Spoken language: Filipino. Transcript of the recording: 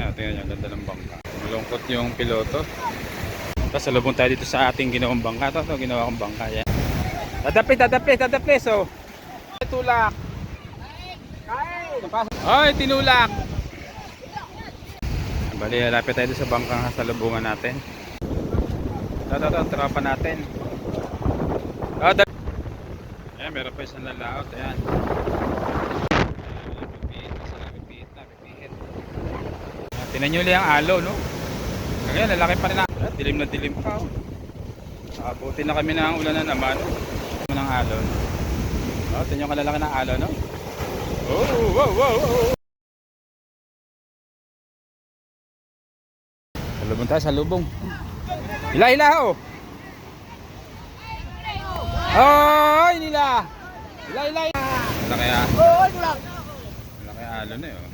Ayan, tingnan nyo, ang ganda ng bangka. Malungkot yung piloto. Tapos salubong tayo dito sa ating ginawang bangka. Ito ginawa kong bangka. Yan. Tadapi, tadapi, tadapi. So, tulak. Ay, tinulak. Bali, lapit tayo sa bangka sa salubungan natin. Ito, ito, ito, tropa natin. Ah, da- Ayan, meron pa isang lalaot. Ayan. Ah, Tinan nyo ang alo, no? Ngayon, lalaki pa rin na. Ah, dilim na dilim pa, oh. Abuti na kami ng ulan na naman. Ano ng alon? Oh, tingnan nyo kalalaki ng alon, no? Oh, wow, wow, wow. Salubong tayo, salubong. Hila, hila, oh. Ay, nila. Hila, hila. Laki ah. Laki alon eh, oh.